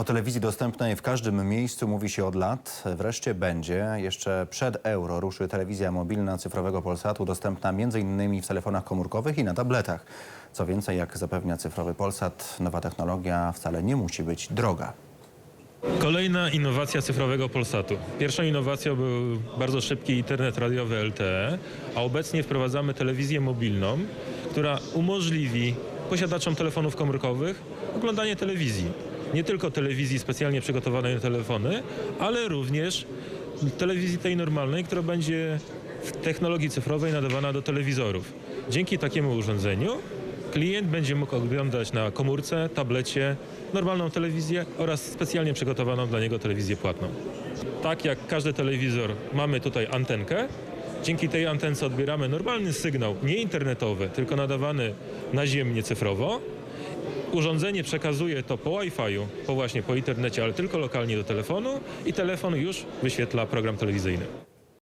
O telewizji dostępnej w każdym miejscu mówi się od lat. Wreszcie będzie. Jeszcze przed euro ruszy telewizja mobilna cyfrowego Polsatu, dostępna m.in. w telefonach komórkowych i na tabletach. Co więcej, jak zapewnia cyfrowy Polsat, nowa technologia wcale nie musi być droga. Kolejna innowacja cyfrowego Polsatu. Pierwszą innowacją był bardzo szybki internet radiowy LTE, a obecnie wprowadzamy telewizję mobilną, która umożliwi posiadaczom telefonów komórkowych oglądanie telewizji. Nie tylko telewizji specjalnie przygotowanej na telefony, ale również telewizji tej normalnej, która będzie w technologii cyfrowej nadawana do telewizorów. Dzięki takiemu urządzeniu klient będzie mógł oglądać na komórce, tablecie normalną telewizję oraz specjalnie przygotowaną dla niego telewizję płatną. Tak jak każdy telewizor mamy tutaj antenkę. Dzięki tej antence odbieramy normalny sygnał, nie internetowy, tylko nadawany naziemnie cyfrowo. Urządzenie przekazuje to po Wi-Fiu, po właśnie po internecie, ale tylko lokalnie do telefonu i telefon już wyświetla program telewizyjny.